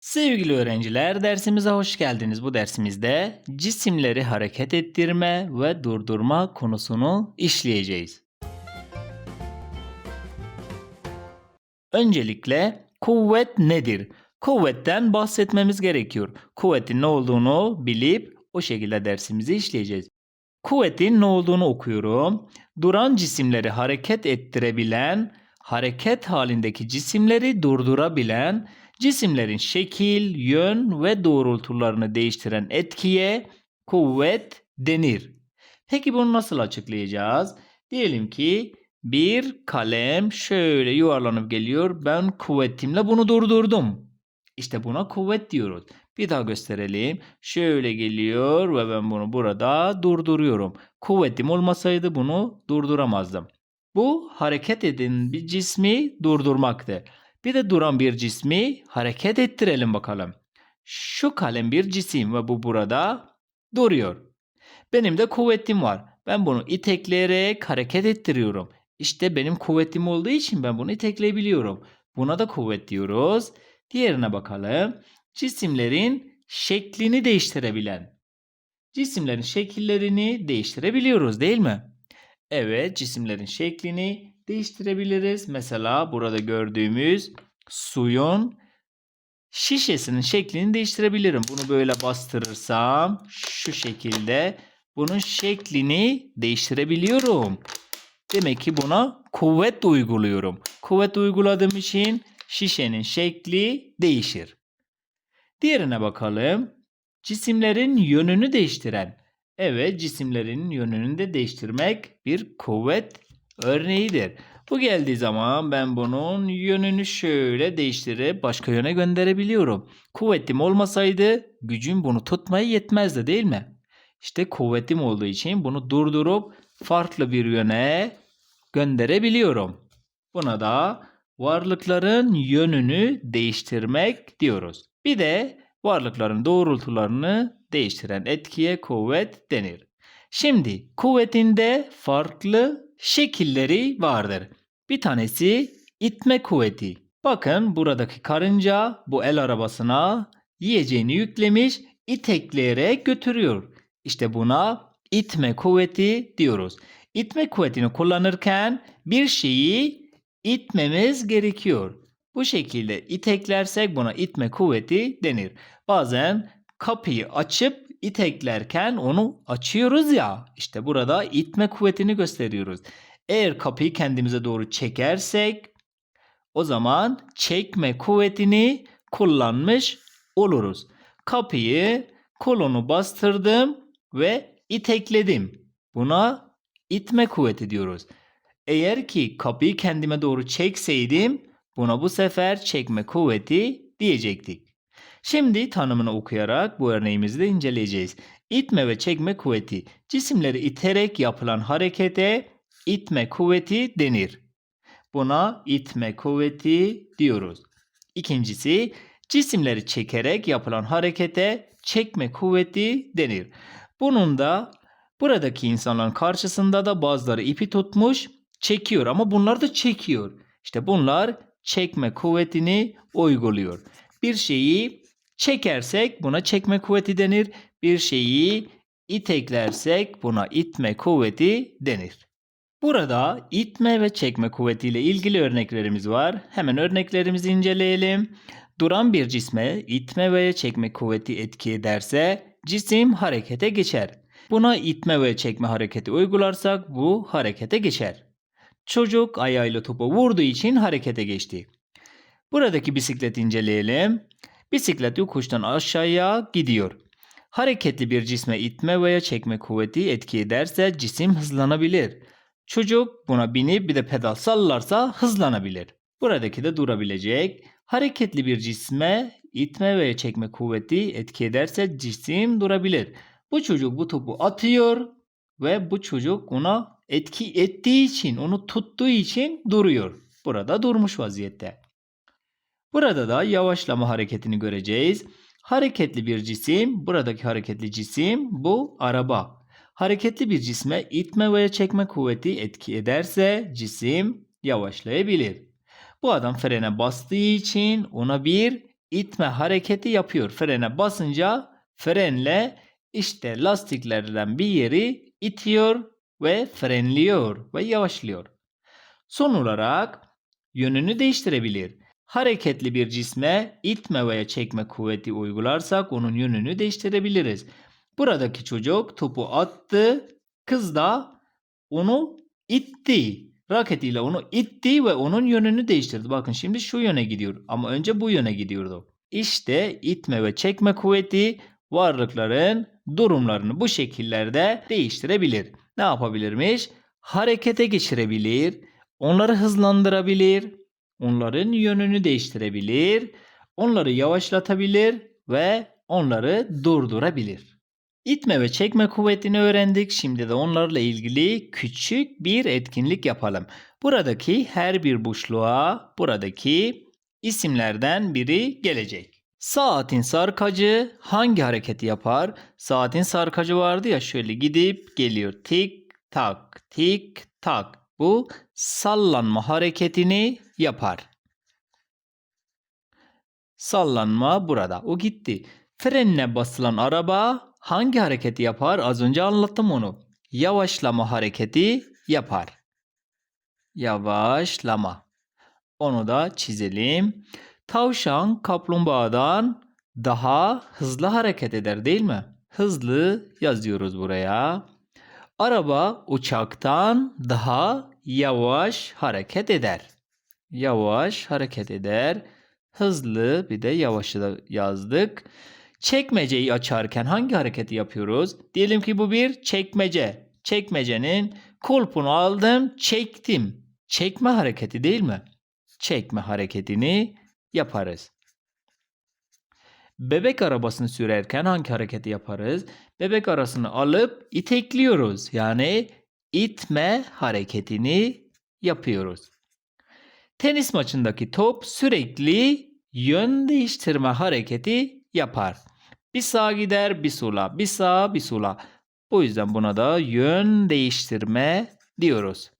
Sevgili öğrenciler, dersimize hoş geldiniz. Bu dersimizde cisimleri hareket ettirme ve durdurma konusunu işleyeceğiz. Öncelikle kuvvet nedir? Kuvvetten bahsetmemiz gerekiyor. Kuvvetin ne olduğunu bilip o şekilde dersimizi işleyeceğiz. Kuvvetin ne olduğunu okuyorum. Duran cisimleri hareket ettirebilen, hareket halindeki cisimleri durdurabilen, cisimlerin şekil, yön ve doğrultularını değiştiren etkiye kuvvet denir. Peki bunu nasıl açıklayacağız? Diyelim ki bir kalem şöyle yuvarlanıp geliyor. Ben kuvvetimle bunu durdurdum. İşte buna kuvvet diyoruz. Bir daha gösterelim. Şöyle geliyor ve ben bunu burada durduruyorum. Kuvvetim olmasaydı bunu durduramazdım. Bu hareket eden bir cismi durdurmaktı. Bir de duran bir cismi hareket ettirelim bakalım. Şu kalem bir cisim ve bu burada duruyor. Benim de kuvvetim var. Ben bunu itekleyerek hareket ettiriyorum. İşte benim kuvvetim olduğu için ben bunu itekleyebiliyorum. Buna da kuvvet diyoruz. Diğerine bakalım. Cisimlerin şeklini değiştirebilen. Cisimlerin şekillerini değiştirebiliyoruz değil mi? Evet, cisimlerin şeklini değiştirebiliriz. Mesela burada gördüğümüz suyun şişesinin şeklini değiştirebilirim. Bunu böyle bastırırsam şu şekilde bunun şeklini değiştirebiliyorum. Demek ki buna kuvvet uyguluyorum. Kuvvet uyguladığım için şişenin şekli değişir. Diğerine bakalım. Cisimlerin yönünü değiştiren. Evet, cisimlerin yönünü de değiştirmek bir kuvvet örneğidir. Bu geldiği zaman ben bunun yönünü şöyle değiştirip başka yöne gönderebiliyorum. Kuvvetim olmasaydı gücüm bunu tutmaya yetmezdi değil mi? İşte kuvvetim olduğu için bunu durdurup farklı bir yöne gönderebiliyorum. Buna da varlıkların yönünü değiştirmek diyoruz. Bir de varlıkların doğrultularını değiştiren etkiye kuvvet denir. Şimdi kuvvetinde farklı şekilleri vardır. Bir tanesi itme kuvveti. Bakın buradaki karınca bu el arabasına yiyeceğini yüklemiş, itekleyerek götürüyor. İşte buna itme kuvveti diyoruz. İtme kuvvetini kullanırken bir şeyi itmemiz gerekiyor. Bu şekilde iteklersek buna itme kuvveti denir. Bazen kapıyı açıp iteklerken onu açıyoruz ya. İşte burada itme kuvvetini gösteriyoruz. Eğer kapıyı kendimize doğru çekersek o zaman çekme kuvvetini kullanmış oluruz. Kapıyı kolonu bastırdım ve itekledim. Buna itme kuvveti diyoruz. Eğer ki kapıyı kendime doğru çekseydim buna bu sefer çekme kuvveti diyecektik. Şimdi tanımını okuyarak bu örneğimizi de inceleyeceğiz. İtme ve çekme kuvveti cisimleri iterek yapılan harekete itme kuvveti denir. Buna itme kuvveti diyoruz. İkincisi cisimleri çekerek yapılan harekete çekme kuvveti denir. Bunun da buradaki insanların karşısında da bazıları ipi tutmuş çekiyor ama bunlar da çekiyor. İşte bunlar çekme kuvvetini uyguluyor. Bir şeyi çekersek buna çekme kuvveti denir. Bir şeyi iteklersek buna itme kuvveti denir. Burada itme ve çekme kuvvetiyle ilgili örneklerimiz var. Hemen örneklerimizi inceleyelim. Duran bir cisme itme veya çekme kuvveti etki ederse cisim harekete geçer. Buna itme ve çekme hareketi uygularsak bu harekete geçer. Çocuk ayağıyla topu vurduğu için harekete geçti. Buradaki bisikleti inceleyelim. Bisiklet yokuştan aşağıya gidiyor. Hareketli bir cisme itme veya çekme kuvveti etki ederse cisim hızlanabilir. Çocuk buna binip bir de pedal sallarsa hızlanabilir. Buradaki de durabilecek. Hareketli bir cisme itme veya çekme kuvveti etki ederse cisim durabilir. Bu çocuk bu topu atıyor ve bu çocuk ona etki ettiği için, onu tuttuğu için duruyor. Burada durmuş vaziyette. Burada da yavaşlama hareketini göreceğiz. Hareketli bir cisim, buradaki hareketli cisim bu araba. Hareketli bir cisme itme veya çekme kuvveti etki ederse cisim yavaşlayabilir. Bu adam frene bastığı için ona bir itme hareketi yapıyor. Frene basınca frenle işte lastiklerden bir yeri itiyor ve frenliyor ve yavaşlıyor. Son olarak yönünü değiştirebilir. Hareketli bir cisme itme veya çekme kuvveti uygularsak onun yönünü değiştirebiliriz. Buradaki çocuk topu attı, kız da onu itti. Raketiyle onu itti ve onun yönünü değiştirdi. Bakın şimdi şu yöne gidiyor ama önce bu yöne gidiyordu. İşte itme ve çekme kuvveti varlıkların durumlarını bu şekillerde değiştirebilir. Ne yapabilirmiş? Harekete geçirebilir, onları hızlandırabilir, onların yönünü değiştirebilir, onları yavaşlatabilir ve onları durdurabilir. İtme ve çekme kuvvetini öğrendik. Şimdi de onlarla ilgili küçük bir etkinlik yapalım. Buradaki her bir boşluğa buradaki isimlerden biri gelecek. Saatin sarkacı hangi hareketi yapar? Saatin sarkacı vardı ya şöyle gidip geliyor. Tik tak tik tak. Bu sallanma hareketini yapar. Sallanma burada. O gitti. Frenine basılan araba hangi hareketi yapar? Az önce anlattım onu. Yavaşlama hareketi yapar. Yavaşlama. Onu da çizelim. Tavşan kaplumbağadan daha hızlı hareket eder değil mi? Hızlı yazıyoruz buraya. Araba uçaktan daha yavaş hareket eder. Yavaş hareket eder. Hızlı bir de yavaşı da yazdık. Çekmeceyi açarken hangi hareketi yapıyoruz? Diyelim ki bu bir çekmece. Çekmecenin kulpunu aldım, çektim. Çekme hareketi değil mi? Çekme hareketini yaparız. Bebek arabasını sürerken hangi hareketi yaparız? Bebek arasını alıp itekliyoruz. Yani itme hareketini yapıyoruz. Tenis maçındaki top sürekli yön değiştirme hareketi yapar. Bir sağa gider, bir sola, bir sağa, bir sola. Bu yüzden buna da yön değiştirme diyoruz.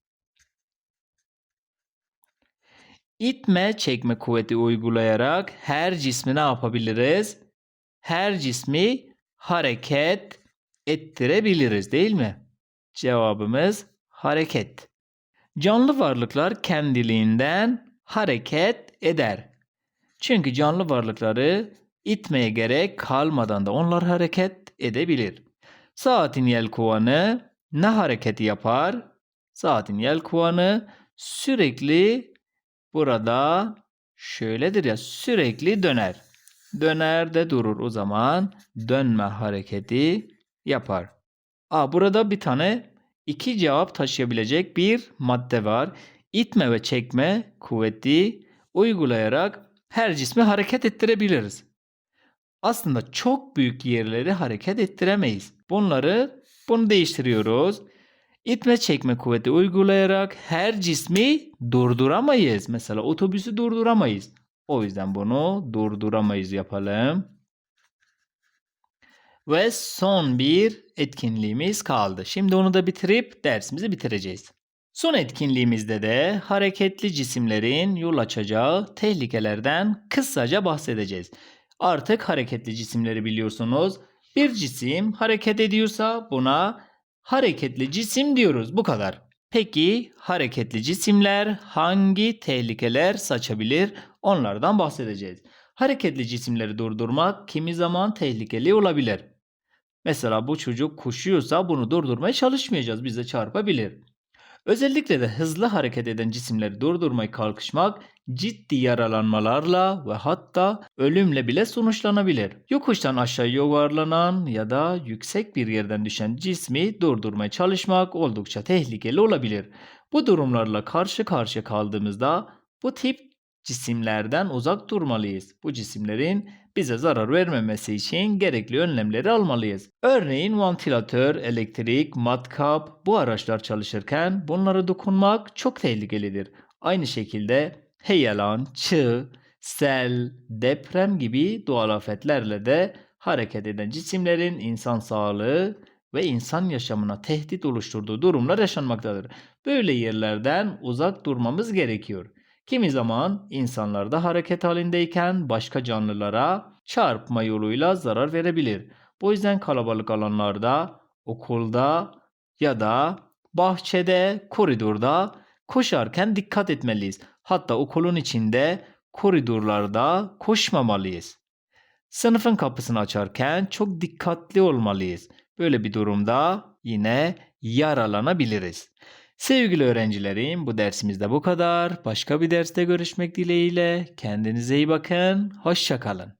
İtme çekme kuvveti uygulayarak her cismi ne yapabiliriz? Her cismi hareket ettirebiliriz değil mi? Cevabımız hareket. Canlı varlıklar kendiliğinden hareket eder. Çünkü canlı varlıkları itmeye gerek kalmadan da onlar hareket edebilir. Saatin yelkovanı ne hareketi yapar? Saatin yelkovanı sürekli burada şöyledir ya sürekli döner. Döner de durur o zaman dönme hareketi yapar. Aa, burada bir tane iki cevap taşıyabilecek bir madde var. İtme ve çekme kuvveti uygulayarak her cismi hareket ettirebiliriz. Aslında çok büyük yerleri hareket ettiremeyiz. Bunları bunu değiştiriyoruz. İtme çekme kuvveti uygulayarak her cismi durduramayız. Mesela otobüsü durduramayız. O yüzden bunu durduramayız yapalım. Ve son bir etkinliğimiz kaldı. Şimdi onu da bitirip dersimizi bitireceğiz. Son etkinliğimizde de hareketli cisimlerin yol açacağı tehlikelerden kısaca bahsedeceğiz. Artık hareketli cisimleri biliyorsunuz. Bir cisim hareket ediyorsa buna hareketli cisim diyoruz. Bu kadar. Peki hareketli cisimler hangi tehlikeler saçabilir? Onlardan bahsedeceğiz. Hareketli cisimleri durdurmak kimi zaman tehlikeli olabilir. Mesela bu çocuk koşuyorsa bunu durdurmaya çalışmayacağız. Bize çarpabilir. Özellikle de hızlı hareket eden cisimleri durdurmaya kalkışmak ciddi yaralanmalarla ve hatta ölümle bile sonuçlanabilir. Yokuştan aşağı yuvarlanan ya da yüksek bir yerden düşen cismi durdurmaya çalışmak oldukça tehlikeli olabilir. Bu durumlarla karşı karşıya kaldığımızda bu tip cisimlerden uzak durmalıyız. Bu cisimlerin bize zarar vermemesi için gerekli önlemleri almalıyız. Örneğin vantilatör, elektrik, matkap bu araçlar çalışırken bunlara dokunmak çok tehlikelidir. Aynı şekilde heyelan, çığ, sel, deprem gibi doğal afetlerle de hareket eden cisimlerin insan sağlığı ve insan yaşamına tehdit oluşturduğu durumlar yaşanmaktadır. Böyle yerlerden uzak durmamız gerekiyor. Kimi zaman insanlar da hareket halindeyken başka canlılara çarpma yoluyla zarar verebilir. Bu yüzden kalabalık alanlarda, okulda ya da bahçede, koridorda koşarken dikkat etmeliyiz. Hatta okulun içinde koridorlarda koşmamalıyız. Sınıfın kapısını açarken çok dikkatli olmalıyız. Böyle bir durumda yine yaralanabiliriz. Sevgili öğrencilerim bu dersimizde bu kadar. Başka bir derste görüşmek dileğiyle. Kendinize iyi bakın. Hoşça kalın.